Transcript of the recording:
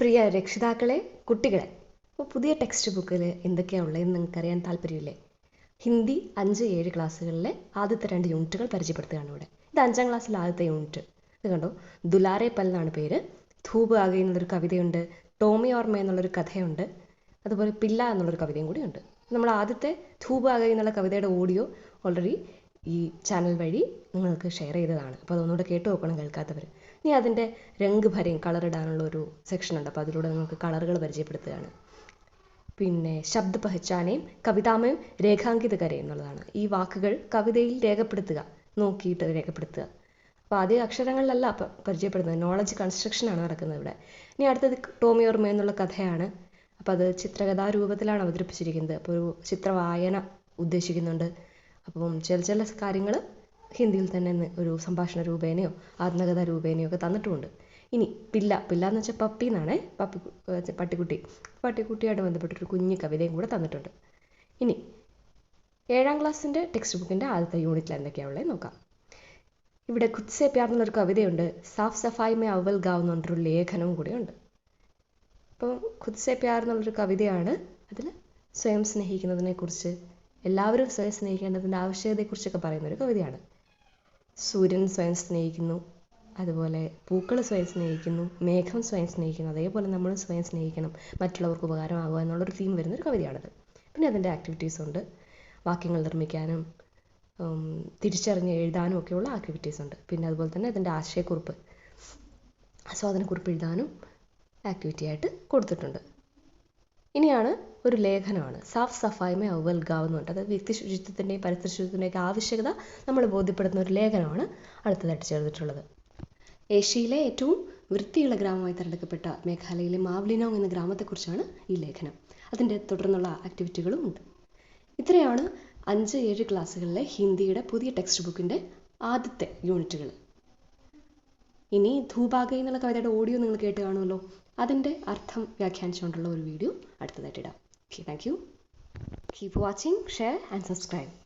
പ്രിയ രക്ഷിതാക്കളെ കുട്ടികളെ ഇപ്പോൾ പുതിയ ടെക്സ്റ്റ് ബുക്കിൽ എന്തൊക്കെയാണ് ഉള്ളതെന്ന് നിങ്ങൾക്ക് അറിയാൻ താല്പര്യമില്ലേ? ഹിന്ദി അഞ്ച് ഏഴ് ക്ലാസ്സുകളിലെ ആദ്യത്തെ രണ്ട് യൂണിറ്റുകൾ പരിചയപ്പെടുത്തുകയാണ് ഇവിടെ. ഇത് അഞ്ചാം ക്ലാസ്സിലെ ആദ്യത്തെ യൂണിറ്റ്. ഇത് കണ്ടോ? ദുലാറെ പൽ എന്നാണ് പേര്. ധൂപ് ആകെ എന്നുള്ളൊരു കവിതയുണ്ട്. ടോമി ഓർമ്മ എന്നുള്ളൊരു കഥയുണ്ട്. അതുപോലെ പില്ല എന്നുള്ളൊരു കവിതയും കൂടിയുണ്ട്. നമ്മൾ ആദ്യത്തെ ധൂപ് ആകെ എന്നുള്ള കവിതയുടെ ഓഡിയോ ഓൾറെഡി ഈ ചാനൽ വഴി നിങ്ങൾക്ക് ഷെയർ ചെയ്തതാണ്. അപ്പോൾ അതൊന്നുകൂടെ കേട്ട് നോക്കണം കേൾക്കാത്തവർ ഇനി അതിന്റെ രംഗ് ഭരയും കളർ ഇടാനുള്ള ഒരു സെക്ഷൻ ഉണ്ട്. അപ്പോൾ അതിലൂടെ നിങ്ങൾക്ക് കളറുകൾ പരിചയപ്പെടുത്തുകയാണ്. പിന്നെ ശബ്ദ പഹച്ചാനയും കവിതാമയും രേഖാങ്കിത കരയും എന്നുള്ളതാണ്. ഈ വാക്കുകൾ കവിതയിൽ രേഖപ്പെടുത്തുക നോക്കിയിട്ട് രേഖപ്പെടുത്തുക. അപ്പോൾ ആദ്യ അക്ഷരങ്ങളിലല്ല പരിചയപ്പെടുന്നത്. നോളജ് കൺസ്ട്രക്ഷനാണ് നടക്കുന്നത് ഇവിടെ. ഇനി അടുത്തത് ടോമിയോർമ എന്നുള്ള കഥയാണ്. അപ്പോൾ അത് ചിത്രകഥാ രൂപത്തിലാണ് അവതരിപ്പിച്ചിരിക്കുന്നത്. അപ്പോൾ ഒരു ചിത്രവായന ഉദ്ദേശിക്കുന്നുണ്ട്. അപ്പം ചില ചില കാര്യങ്ങൾ ഹിന്ദിയിൽ തന്നെ ഒരു സംഭാഷണ രൂപേണയോ ആത്മകഥ രൂപേണയോ ഒക്കെ തന്നിട്ടുമുണ്ട്. ഇനി പില്ല പില്ല എന്ന് വെച്ചാൽ പപ്പി എന്നാണേ പപ്പി പട്ടിക്കുട്ടി. പട്ടിക്കുട്ടിയായിട്ട് ബന്ധപ്പെട്ടൊരു കുഞ്ഞു കവിതയും കൂടെ തന്നിട്ടുണ്ട്. ഇനി ഏഴാം ക്ലാസ്സിന്റെ ടെക്സ്റ്റ് ബുക്കിന്റെ ആദ്യത്തെ യൂണിറ്റിൽ എന്തൊക്കെയാണ് ഉള്ളത് നോക്കാം. ഇവിടെ കുത്സെ പ്യാർ എന്നുള്ളൊരു കവിതയുണ്ട്. സാഫ് സഫായി മേ അവൽ ഗാവ് എന്ന് പറഞ്ഞൊരു ലേഖനവും കൂടെയുണ്ട് അപ്പോൾ ഖുദ്സെ പ്യാർ എന്നുള്ളൊരു കവിതയാണ്. അതിൽ സ്വയം സ്നേഹിക്കുന്നതിനെ കുറിച്ച് എല്ലാവരും സ്വയം സ്നേഹിക്കേണ്ടതിന്റെ ആവശ്യകതയെക്കുറിച്ചൊക്കെ പറയുന്ന ഒരു കവിതയാണ്. സൂര്യൻ സ്വയം സ്നേഹിക്കുന്നു അതുപോലെ പൂക്കൾ സ്വയം സ്നേഹിക്കുന്നു മേഘം സ്വയം സ്നേഹിക്കുന്നു അതേപോലെ നമ്മൾ സ്വയം സ്നേഹിക്കണം മറ്റുള്ളവർക്ക് ഉപകാരമാകുക എന്നുള്ളൊരു തീം വരുന്ന ഒരു കവിതയാണത്. പിന്നെ അതിന്റെ ആക്ടിവിറ്റീസ് ഉണ്ട്. വാക്യങ്ങൾ നിർമ്മിക്കാനും തിരിച്ചറിഞ്ഞ് എഴുതാനും ഒക്കെയുള്ള ആക്ടിവിറ്റീസ് ഉണ്ട്. പിന്നെ അതുപോലെ തന്നെ അതിന്റെ ആശയക്കുറിപ്പ് ആസ്വാദനക്കുറിപ്പ് എഴുതാനും ആക്ടിവിറ്റി ആയിട്ട് കൊടുത്തിട്ടുണ്ട്. ഇനിയാണ് ഒരു ലേഖനമാണ്. സാഫ് സഫായ്മ അവൽ ഗാവ് എന്ന് പറഞ്ഞത് വ്യക്തി ശുചിത്വത്തിന്റെയും പരിസ്ഥിതി ശുചിത്വത്തിന്റെയൊക്കെ ആവശ്യകത നമ്മൾ ബോധ്യപ്പെടുത്തുന്ന ഒരു ലേഖനമാണ് അടുത്തതായിട്ട് ചേർത്തിട്ടുള്ളത് ഏഷ്യയിലെ ഏറ്റവും വൃത്തിയുള്ള ഗ്രാമമായി തിരഞ്ഞെടുക്കപ്പെട്ട മേഘാലയയിലെ മാവ്ലിനോങ് എന്ന ഗ്രാമത്തെക്കുറിച്ചാണ് ഈ ലേഖനം. അതിന്റെ തുടർന്നുള്ള ആക്ടിവിറ്റികളും ഉണ്ട്. ഇത്രയാണ് അഞ്ച് ഏഴ് ക്ലാസ്സുകളിലെ ഹിന്ദിയുടെ പുതിയ ടെക്സ്റ്റ് ബുക്കിന്റെ ആദ്യത്തെ യൂണിറ്റുകൾ ഇനി ധൂപാഗ എന്നുള്ള കവിതയുടെ ഓഡിയോ നിങ്ങൾ കേട്ട് കാണുമല്ലോ. അതിന്റെ അർത്ഥം വ്യാഖ്യാനിച്ചുകൊണ്ടുള്ള ഒരു വീഡിയോ അടുത്തതായിട്ട് ഇടാം. Okay thank you keep watching share and subscribe